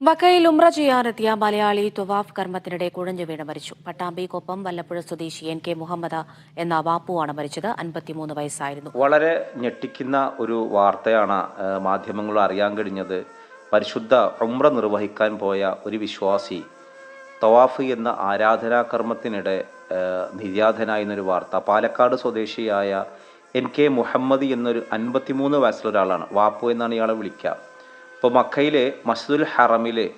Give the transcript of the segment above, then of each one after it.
മക്കയിൽ ഉംറ ചെയ്യാനെത്തിയ മലയാളി ത്വവാഫ് കർമ്മത്തിനിടെ കുഴഞ്ഞു വീണ് മരിച്ചു. പട്ടാമ്പി കൊപ്പം വല്ലപ്പുഴ സ്വദേശി എൻ കെ മുഹമ്മദ് എന്ന വാപ്പുവാണ് മരിച്ചത്. അൻപത്തിമൂന്ന് വയസ്സായിരുന്നു. വളരെ ഞെട്ടിക്കുന്ന ഒരു വാർത്തയാണ് മാധ്യമങ്ങൾ അറിയാൻ കഴിഞ്ഞത്. പരിശുദ്ധ ഉംറ നിർവഹിക്കാൻ പോയ ഒരു വിശ്വാസി തവാഫ് എന്ന ആരാധനാ കർമ്മത്തിനിടെ നിര്യാതനായെന്നൊരു വാർത്ത. പാലക്കാട് സ്വദേശിയായ എൻ കെ മുഹമ്മദ് എന്നൊരു അൻപത്തിമൂന്ന് വയസ്സുള്ള ഒരാളാണ്. വാപ്പു എന്നാണ് ഇയാളെ വിളിക്കുക. ഇപ്പോൾ മക്കയിലെ മസ്ജിദുൽ ഹറമിൽ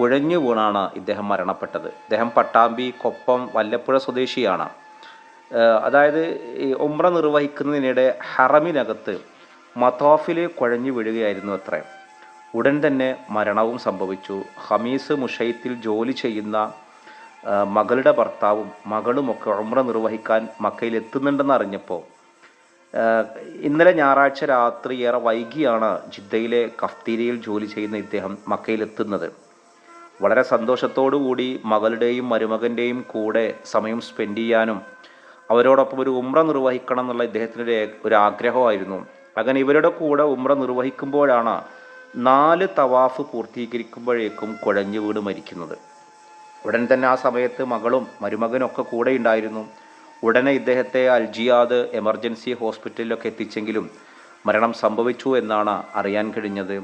കുഴഞ്ഞു വീണാണ് ഇദ്ദേഹം മരണപ്പെട്ടത്. ഇദ്ദേഹം പട്ടാമ്പി കൊപ്പം വല്ലപ്പുഴ സ്വദേശിയാണ്. അതായത് ഈ ഉമ്ര നിർവഹിക്കുന്നതിനിടെ ഹറമിനകത്ത് മതോഫിൽ കുഴഞ്ഞു വീഴുകയായിരുന്നു അത്രേ. ഉടൻ തന്നെ മരണവും സംഭവിച്ചു. ഹമീസ് മുഷൈത്തിൽ ജോലി ചെയ്യുന്ന മകളുടെ ഭർത്താവും മകളുമൊക്കെ ഉംറ നിർവഹിക്കാൻ മക്കയിൽ എത്തുന്നുണ്ടെന്ന് അറിഞ്ഞപ്പോൾ ഇന്നലെ ഞായറാഴ്ച രാത്രി ഏറെ വൈകിയാണ് ജിദ്ദയിലെ കഫ്തീരിയിൽ ജോലി ചെയ്യുന്ന ഇദ്ദേഹം മക്കയിലെത്തുന്നത്. വളരെ കൂടി മകളുടെയും മരുമകന്റെയും കൂടെ സമയം സ്പെൻഡ് ചെയ്യാനും അവരോടൊപ്പം ഒരു ഉമ്ര നിർവഹിക്കണം എന്നുള്ള ഇദ്ദേഹത്തിന്റെ ഒരു ആഗ്രഹമായിരുന്നു. അങ്ങനെ ഇവരുടെ കൂടെ ഉമ്ര നിർവഹിക്കുമ്പോഴാണ് നാല് തവാഫ് പൂർത്തീകരിക്കുമ്പോഴേക്കും കുഴഞ്ഞു വീട് മരിക്കുന്നത്. ഉടൻ തന്നെ ആ സമയത്ത് മകളും മരുമകനും ഒക്കെ കൂടെ ഉണ്ടായിരുന്നു. ഉടനെ ഇദ്ദേഹത്തെ അൽജിയാദ് എമർജൻസി ഹോസ്പിറ്റലിലൊക്കെ എത്തിച്ചെങ്കിലും മരണം സംഭവിച്ചു എന്നാണ് അറിയാൻ കഴിഞ്ഞത്.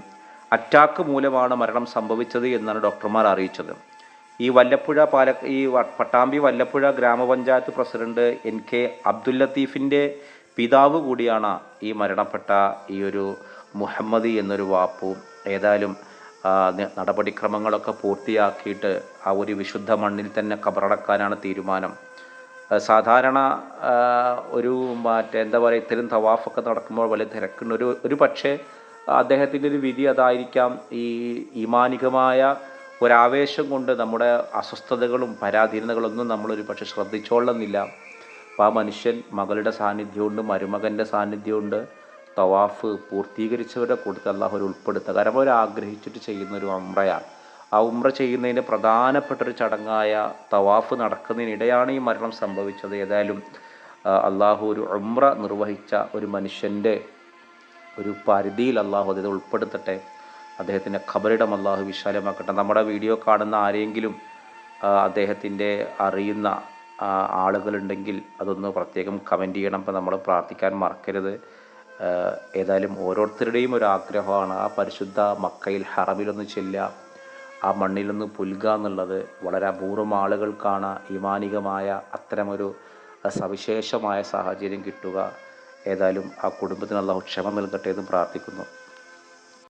അറ്റാക്ക് മൂലമാണ് മരണം സംഭവിച്ചത് എന്നാണ് ഡോക്ടർമാർ അറിയിച്ചത്. ഈ വല്ലപ്പുഴ പാല ഈ പട്ടാമ്പി വല്ലപ്പുഴ ഗ്രാമപഞ്ചായത്ത് പ്രസിഡന്റ് എൻ കെ അബ്ദുൽ ലത്തീഫിന്റെ പിതാവ് കൂടിയാണ് ഈ മരണപ്പെട്ട ഈ ഒരു മുഹമ്മദി എന്നൊരു വാപ്പു. ഏതായാലും നടപടിക്രമങ്ങളൊക്കെ പൂർത്തിയാക്കിയിട്ട് ആ ഒരു വിശുദ്ധ മണ്ണിൽ തന്നെ കബറടക്കാനാണ് തീരുമാനം. സാധാരണ ഒരു മറ്റേ എന്താ പറയുക ഇത്തരം തവാഫൊക്കെ നടക്കുമ്പോൾ വലിയ തിരക്കുണ്ട്. ഒരു ഒരു പക്ഷേ അദ്ദേഹത്തിന്റെ ഒരു വിധി അതായിരിക്കാം ഈ ഈമാനികമായ ഒരാവേശം കൊണ്ട് നമ്മുടെ അസ്വസ്ഥതകളും പരാധീനതകളൊന്നും നമ്മളൊരു പക്ഷെ ശ്രദ്ധിച്ചോളുന്നില്ല. അപ്പോൾ ആ മനുഷ്യൻ മകളുടെ സാന്നിധ്യമുണ്ട് മരുമകന്റെ സാന്നിധ്യമുണ്ട്. തവാഫ് പൂർത്തീകരിച്ചവരുടെ കൂട്ടത്തിൽ അള്ളാഹു ഉൾപ്പെടുത്തുക കാരണം അവർ ആഗ്രഹിച്ചിട്ട് ചെയ്യുന്ന ഒരു ഉംറയാണ് ആ ഉമ്ര ചെയ്യുന്നതിന്റെ പ്രധാനപ്പെട്ട ഒരു ചടങ്ങായ തവാഫ് നടക്കുന്നതിനിടെയാണ് ഈ മരണം സംഭവിച്ചത്. ഏതായാലും അള്ളാഹു ഒരു ഉമ്ര നിർവഹിച്ച ഒരു മനുഷ്യന്റെ ഒരു പരിധിയിൽ അള്ളാഹു അത് ഉൾപ്പെടുത്തട്ടെ. അദ്ദേഹത്തിന്റെ ഖബറിടം അള്ളാഹു വിശാലമാക്കട്ടെ. നമ്മുടെ വീഡിയോ കാണുന്ന ആരെങ്കിലും അദ്ദേഹത്തിന്റെ അറിയുന്ന ആളുകളുണ്ടെങ്കിൽ അതൊന്ന് പ്രത്യേകം കമന്റ് ചെയ്യണം. അപ്പോൾ നമ്മൾ പ്രാർത്ഥിക്കാൻ മറക്കരുത്. ഏതായാലും ഓരോരുത്തരുടെയും ഒരു ആഗ്രഹമാണ് ആ പരിശുദ്ധ മക്കയിൽ ഹറമിലൊന്ന് ചെല്ലുക. ആ മണ്ണിൽ നിന്ന് പുൽക എന്നുള്ളത് വളരെ അപൂർവം ആളുകൾക്കാണ് ഈമാനികമായ അത്തരമൊരു സവിശേഷമായ സാഹചര്യം കിട്ടുക. ഏതായാലും ആ കുടുംബത്തിന് അള്ളാഹു ക്ഷമ നൽകട്ടെ എന്ന് പ്രാർത്ഥിക്കുന്നു.